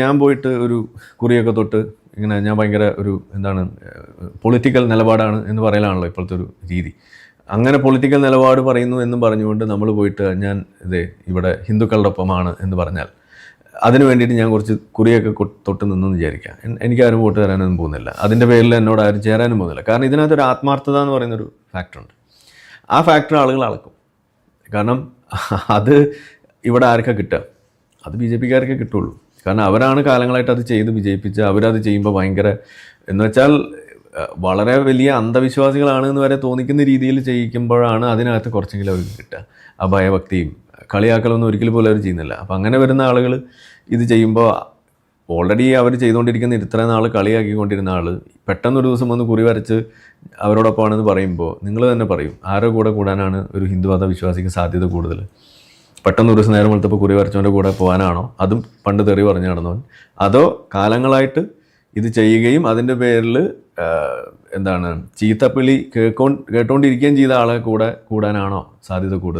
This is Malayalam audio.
ഞാൻ പോയിട്ട് ഒരു കുറിയൊക്കെ തൊട്ട് ഇങ്ങനെ ഞാൻ ഭയങ്കര ഒരു എന്താണ് പൊളിറ്റിക്കൽ നിലപാടാണ് എന്ന് പറയലാണല്ലോ ഇപ്പോഴത്തെ ഒരു രീതി. അങ്ങനെ പൊളിറ്റിക്കൽ നിലപാട് പറയുന്നു എന്ന് പറഞ്ഞുകൊണ്ട് നമ്മൾ പോയിട്ട് ഞാൻ ഇതേ ഇവിടെ ഹിന്ദുക്കളുടെ ഒപ്പമാണ് എന്ന് പറഞ്ഞാൽ അതിന് വേണ്ടിയിട്ട് ഞാൻ കുറച്ച് കുറിയൊക്കെ തൊട്ട് നിന്നെന്ന് വിചാരിക്കാം. എനിക്ക് ആരും വോട്ട് തരാനൊന്നും പോകുന്നില്ല. അതിന്റെ പേരിൽ എന്നോട് ആരും ചേരാനും പോകുന്നില്ല. കാരണം ഇതിനകത്തൊരു ആത്മാർത്ഥത എന്ന് പറയുന്നൊരു ഫാക്ടറുണ്ട് ആ ഫാക്ടർ ആളുകൾ അളക്കും. കാരണം അത് ഇവിടെ ആർക്കാണ് കിട്ടുക? അത് ബി ജെ പിക്കാർക്കേ കിട്ടുള്ളൂ. കാരണം അവരാണ് കാലങ്ങളായിട്ട് അത് ചെയ്ത് വിജയിപ്പിച്ച് അവരത് ചെയ്യുമ്പോൾ ഭയങ്കര എന്ന് വെച്ചാൽ വളരെ വലിയ അന്ധവിശ്വാസികളാണ് എന്ന് വരെ തോന്നിക്കുന്ന രീതിയിൽ ചെയ്യിക്കുമ്പോഴാണ് അതിനകത്ത് കുറച്ചെങ്കിലും അവർക്ക് കിട്ടുക. ആ ഭയഭക്തിയും കളിയാക്കലൊന്നും ഒരിക്കലും പോലും അവർ ചെയ്യുന്നില്ല. അപ്പം അങ്ങനെ വരുന്ന ആളുകൾ ഇത് ചെയ്യുമ്പോൾ ഓൾറെഡി അവർ ചെയ്തുകൊണ്ടിരിക്കുന്ന ഇത്ര നാൾ കളിയാക്കിക്കൊണ്ടിരുന്ന ആൾ പെട്ടെന്ന് ഒരു ദിവസം വന്ന് കുറി വരച്ച് അവരോടൊപ്പമാണെന്ന് പറയുമ്പോൾ നിങ്ങൾ തന്നെ പറയും ആരുടെ കൂടെ കൂടാനാണ് ഒരു ഹിന്ദുമത വിശ്വാസിക്ക് സാധ്യത കൂടുതൽ പെട്ടെന്ന് ഒരു നേരം വെളുത്തപ്പോൾ കുറി വരച്ചവന്റെ കൂടെ പോകാനാണോ? അതും പണ്ട് തെറി പറഞ്ഞു നടന്നവൻ. അതോ കാലങ്ങളായിട്ട് ഇത് ചെയ്യുകയും അതിന്റെ പേരിൽ എന്താണ് ചീത്തപ്പിളി കേൾക്കോ കേട്ടോണ്ടിരിക്കുകയും ചെയ്ത ആളെ കൂടെ കൂടാനാണോ സാധ്യത കൂടുതൽ?